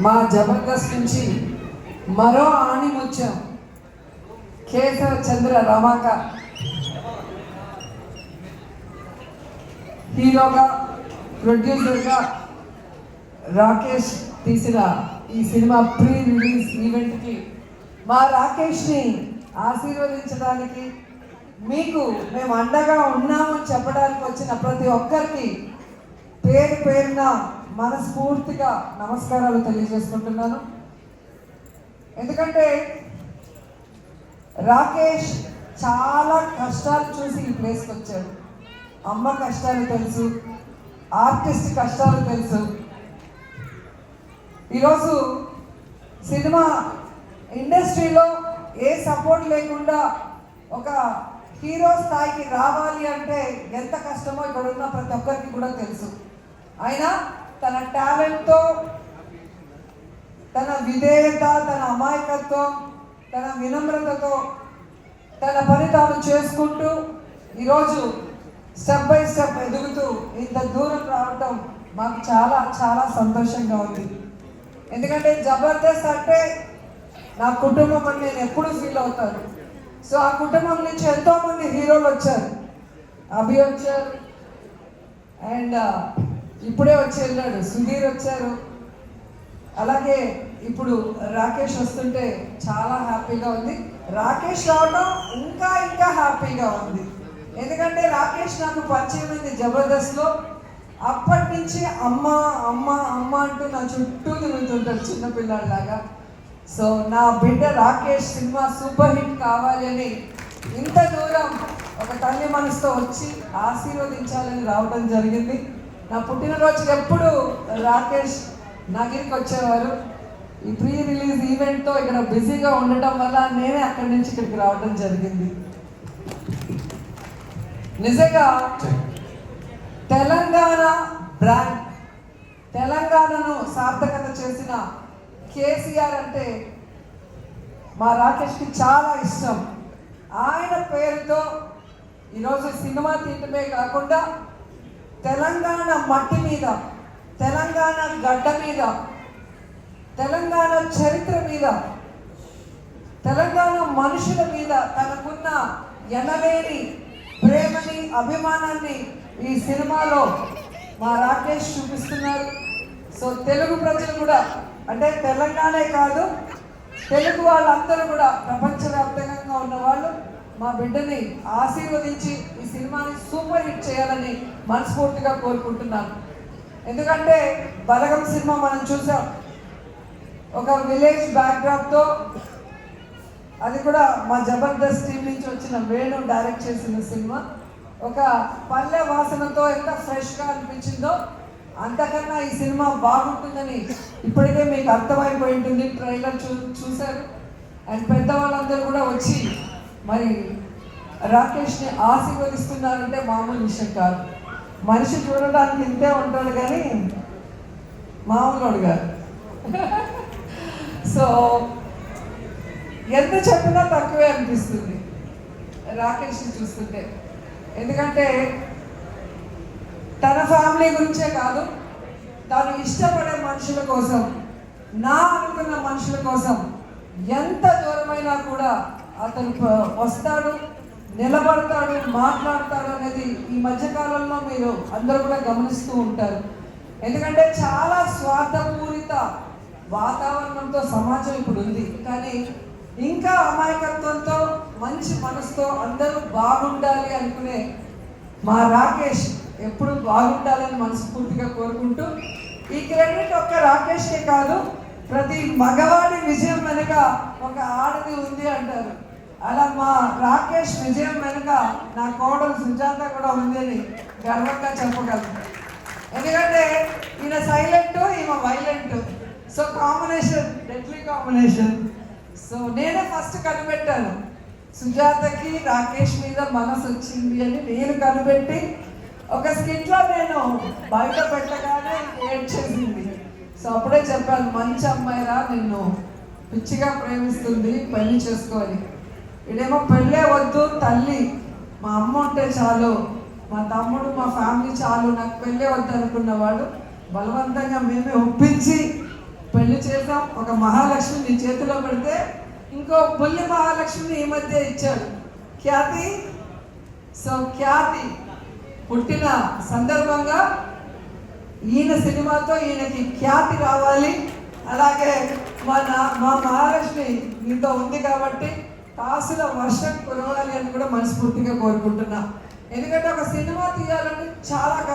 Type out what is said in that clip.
మా జబర్దస్త్ నుంచి మరో ఆణిముత్యం కేశవ చంద్ర రమాక. హీరోగా ప్రొడ్యూసర్గా రాకేష్ తీసిన ఈ సినిమా ప్రీ రిలీజ్ ఈవెంట్కి మా రాకేష్ని ఆశీర్వదించడానికి మీకు మేము అండగా ఉన్నామని చెప్పడానికి వచ్చిన ప్రతి ఒక్కరికి పేరు పేరున మనస్ఫూర్తిగా నమస్కారాలు తెలియజేసుకుంటున్నాను. ఎందుకంటే రాకేష్ చాలా కష్టాలు చూసి ఈ ప్లేస్కి వచ్చాడు. అమ్మ కష్టాలు తెలుసు ఆర్టిస్ట్ కష్టాలు తెలుసు. ఈరోజు సినిమా ఇండస్ట్రీలో ఏ సపోర్ట్ లేకుండా ఒక హీరో స్థాయికి రావాలి అంటే ఎంత కష్టమో ఇక్కడ ఉన్న ప్రతి ఒక్కరికి కూడా తెలుసు. అయినా తన టాలెంట్తో తన విధేయత తన అమాయకత్వం తన వినమ్రతతో తన పని తాను చేసుకుంటూ ఈరోజు స్టెప్ బై స్టెప్ ఎదుగుతూ ఇంత దూరం రావటం మాకు చాలా చాలా సంతోషంగా ఉంది. ఎందుకంటే జబర్దస్త్ అంటే నా కుటుంబం అని నేను ఎప్పుడు ఫీల్ అవుతాను. సో ఆ కుటుంబం నుంచి ఎంతోమంది హీరోలు వచ్చారు. అభి వచ్చారు అండ్ ఇప్పుడే వచ్చి వెళ్ళాడు. సుధీర్ వచ్చారు. అలాగే ఇప్పుడు రాకేష్ వస్తుంటే చాలా హ్యాపీగా ఉంది. రాకేష్ రావడం ఇంకా ఇంకా హ్యాపీగా ఉంది. ఎందుకంటే రాకేష్ నాకు పరిచయం అయింది జబర్దస్త్లో. అప్పటి నుంచి అమ్మ అమ్మ అమ్మ అంటూ నా చుట్టూ తిరుగుతుంటారు చిన్నపిల్లాడిలాగా సో నా బిడ్డ రాకేష్ సినిమా సూపర్ హిట్ కావాలి అని ఇంత దూరం ఒక తల్లి మనసుతో వచ్చి ఆశీర్వదించాలని రావడం జరిగింది. నా పుట్టినరోజు ఎప్పుడు రాకేష్ నగిరికి వచ్చేవారు. ఈ ప్రీ రిలీజ్ ఈవెంట్తో ఇక్కడ బిజీగా ఉండటం వల్ల నేనే అక్కడి నుంచి ఇక్కడికి రావడం జరిగింది. నిజంగా తెలంగాణ బ్రాండ్ తెలంగాణను సార్థకత చేసిన కేసీఆర్ అంటే మా రాకేష్కి చాలా ఇష్టం. ఆయన పేరుతో ఈరోజు సినిమా తీయటమే కాకుండా తెలంగాణ మట్టి మీద తెలంగాణ గడ్డ మీద తెలంగాణ చరిత్ర మీద తెలంగాణ మనుషుల మీద తనకున్న ఎనలేని ప్రేమని అభిమానాన్ని ఈ సినిమాలో మా రాకేష్ చూపిస్తున్నారు. సో తెలుగు ప్రజలు కూడా అంటే తెలంగాణే కాదు తెలుగు వాళ్ళందరూ కూడా ప్రపంచవ్యాప్తంగా ఉన్న వాళ్ళు మా బిడ్డని ఆశీర్వదించి ఈ సినిమాని సూపర్ హిట్ చేయాలని మనస్ఫూర్తిగా కోరుకుంటున్నాను. ఎందుకంటే బలగం సినిమా మనం చూసాం. ఒక విలేజ్ బ్యాక్డ్రాప్తో అది కూడా మా జబర్దస్త్ టీం నుంచి వచ్చిన వేణు డైరెక్ట్ చేసిన సినిమా. ఒక పల్లె వాసనతో ఎంత ఫ్రెష్గా అనిపించిందో అంతకన్నా ఈ సినిమా బాగుంటుందని ఇప్పటికే మీకు అర్థమైపోయి ఉంటుంది. ట్రైలర్ చూ చూశారు. అండ్ పెద్దవాళ్ళందరూ కూడా వచ్చి మరి రాకేష్ని ఆశీర్వదిస్తున్నారంటే మామూలు విషయం కాదు. మనిషి చూడడానికి ఇంతే ఉంటాడు కానీ మామూలు గారు సో ఎంత చెప్పినా తక్కువే అనిపిస్తుంది రాకేష్ని చూస్తుంటే. ఎందుకంటే తన ఫ్యామిలీ గురించే కాదు తాను ఇష్టపడే మనుషుల కోసం నా అనుకున్న మనుషుల కోసం ఎంత దూరమైనా కూడా అతను వస్తాడు నిలబడతాడు మాట్లాడతాడు అనేది ఈ మధ్యకాలంలో మీరు అందరూ కూడా గమనిస్తూ ఉంటారు. ఎందుకంటే చాలా స్వార్థపూరిత వాతావరణంతో సమాజం ఇప్పుడు ఉంది. కానీ ఇంకా అమాయకత్వంతో మంచి మనసుతో అందరూ బాగుండాలి అనుకునే మా రాకేష్ ఎప్పుడు బాగుండాలని మనస్ఫూర్తిగా కోరుకుంటూ ఈ క్రెడిట్ ఒక్క రాకేష్కే కాదు ప్రతి మగవాడి విజయం వెనుక ఒక ఆడది ఉంది అంటారు. అలా మా రాకేష్ విజయం వెనుక నా కోడలు సుజాత కూడా ఉంది అని గర్వంగా చెప్పగలను. ఎందుకంటే ఈయన సైలెంట్ ఈమె violent so combination deadly combination so నేనే ఫస్ట్ కనిపెట్టాను. సుజాతకి రాకేష్ మీద మనసు వచ్చింది అని నేను కనిపెట్టి ఒక స్కిట్లో నేను బయట పెట్టగానే ఏడ్చేసింది. సో అప్పుడే చెప్పాను మంచి అమ్మాయిరా నిన్ను పిచ్చిగా ప్రేమిస్తుంది పెళ్ళి చేసుకోవాలి ఇడేమో పెళ్ళే వద్దు తల్లి. మా అమ్మ ఉంటే చాలు. మా తమ్ముడు మా ఫ్యామిలీ చాలు. నాకు పెళ్ళే వద్దు అనుకున్నవాడు బలవంతంగా మేమే ఒప్పించి పెళ్ళి పెళ్ళి చేసాం ఒక మహాలక్ష్మి నీ చేతిలో పెడితే ఇంకో బుల్లి మహాలక్ష్మిని ఈ మధ్య ఇచ్చాడు. ఖ్యాతి? సో ఖ్యాతి. పుట్టిన సందర్భంగా ఈయన సినిమాతో ఈయనకి ఖ్యాతి రావాలి. అలాగే మా నా మా మహాలక్ష్మి మీతో ఉంది కాబట్టి కాసుల వర్షం కురవాలి అని కూడా మనస్ఫూర్తిగా కోరుకుంటున్నా. ఎందుకంటే ఒక సినిమా తీయాలంటే చాలా కష్టం.